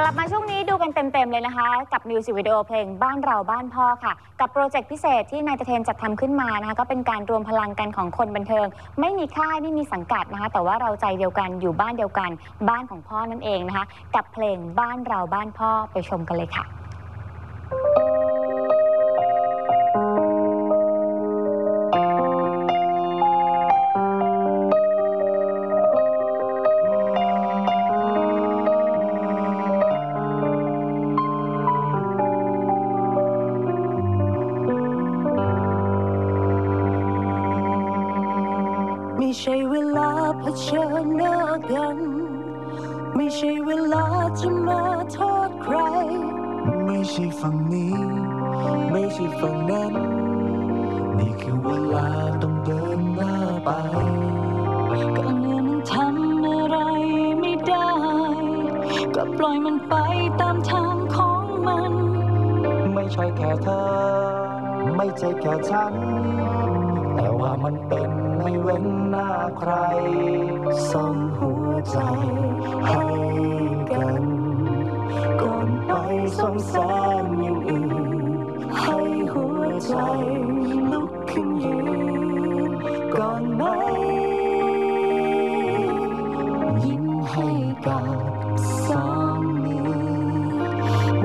กลับมาช่วงนี้ดูกันเต็ม ๆ เลยนะคะ กับมิวสิกวิดีโอเพลงบ้านเราบ้านพ่อค่ะ กับโปรเจกต์พิเศษที่นายตะเทนจัดทำขึ้นมานะคะ ก็เป็นการรวมพลังกันของคนบันเทิง ไม่มีค่ายไม่มีสังกัดนะคะ แต่ว่าเราใจเดียวกันอยู่บ้านเดียวกัน บ้านของพ่อนั่นเองนะคะ กับเพลงบ้านเราบ้านพ่อไปชมกันเลยค่ะ ลาเผชิญหน้ากัน ไม่ใช่เวลาจะมาโทษใคร ไม่ใช่ฝั่งนี้ ไม่ใช่ฝั่งนั้น นี่คือเวลาต้องเดินหน้าไปก็เมื่อมันทำอะไรไม่ได้ ก็ปล่อยมันไปตามทางของมัน ไม่ใช่แค่เธอ ไม่ใช่แค่ฉัน แต่ว่ามันเป็นไม่เว้นหน้าใครซ่อมหัวใจให้กันก่อนไปซ่อมแซมอย่างอื่น ให้หัวใจลุกขึ้นยืนก่อนไหมยิ้มให้กับสองมือ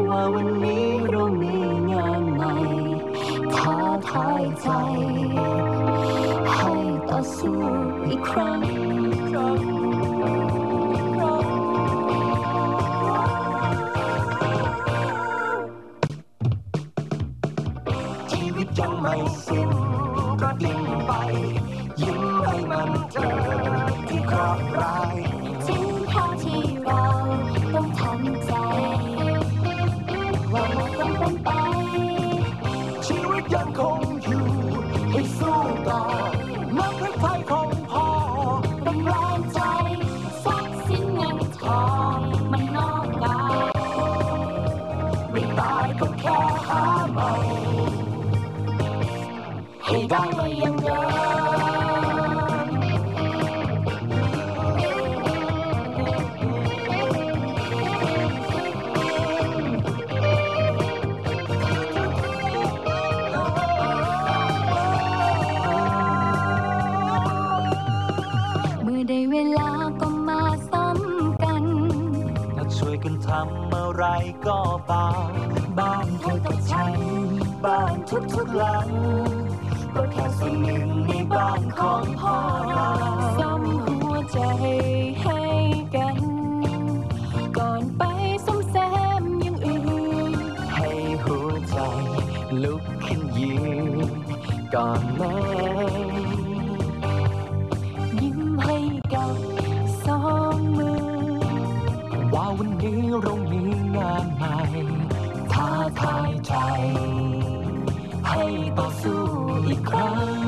ว่าวันนี้เรามีงานใหม่ท้าทายใจ อี ได้ย่างเมื่อได้เวลาก็มาซ้ำกันถ้าช่วยกันทำอะไรก็เบา บ้านเธอกับฉัน บ้านทุกๆหลัง ก็แค่ส่วนหนึ่งในบ้านของพ่อเราซ้ำหัวใจให้กัน ก่อนไปซ่อมแซมอย่างอื่น ให้หัวใจลุกขึ้นยืนก่อนไหมยิ้มให้กับสองมือ ว่าวันนี้เรามีงานใหม่ท้าทายใจ อี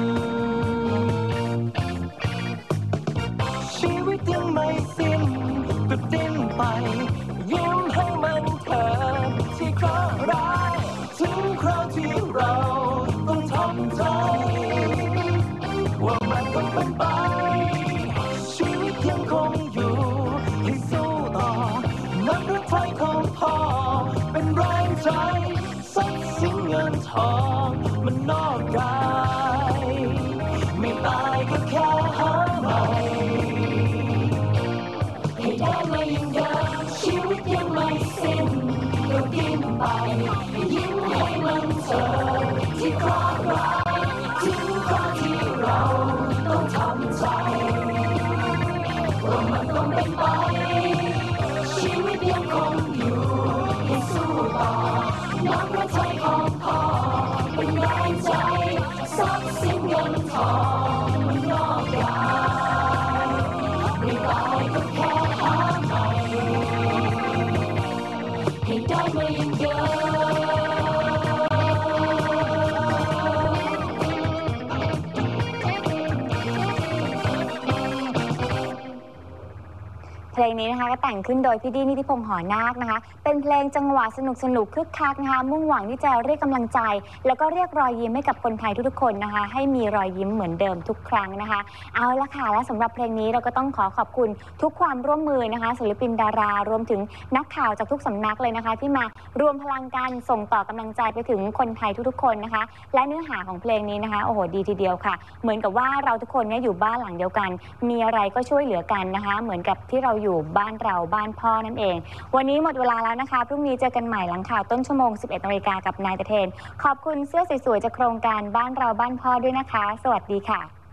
ลลงนี้นะคะก็แต่งขึ้นโดยพี่ดีนิติพงษ์หอนาคนะคะ เป็นเพลงจังหวะสนุกสนุกคึกคักนะคะมุ่งหวังที่จะเรียกกำลังใจ แล้วก็เรียกรอยยิ้มให้กับคนไทยทุกๆคนนะคะ ให้มีรอยยิ้มเหมือนเดิมทุกครั้งนะคะ เอาละค่ะและสำหรับเพลงนี้เราก็ต้องขอขอบคุณทุกความร่วมมือนะคะศิลปินดารารวมถึงนักข่าวจากทุกสำนักเลยนะคะ ที่มารวมพลังกันส่งต่อกำลังใจไปถึงคนไทยทุกๆคนนะคะ และเนื้อหาของเพลงนี้นะคะโอ้โหดีทีเดียวค่ะ เหมือนกับว่าเราทุกคนเนี่ยอยู่บ้านหลังเดียวกัน มีอะไรก็ช่วยเหลือกันนะคะ เหมือนกับที่เราอยู่บ้านเราบ้านพ่อนั่นเอง วันนี้หมดเวลาแล้วนะคะ พรุ่งนี้เจอกันใหม่หลังข่าวต้นชั่วโมง 11นาฬิกากับนายตะเทน ขอบคุณเสื้อสวยๆจากโครงการบ้านเราบ้านพ่อด้วยนะคะ สวัสดีค่ะ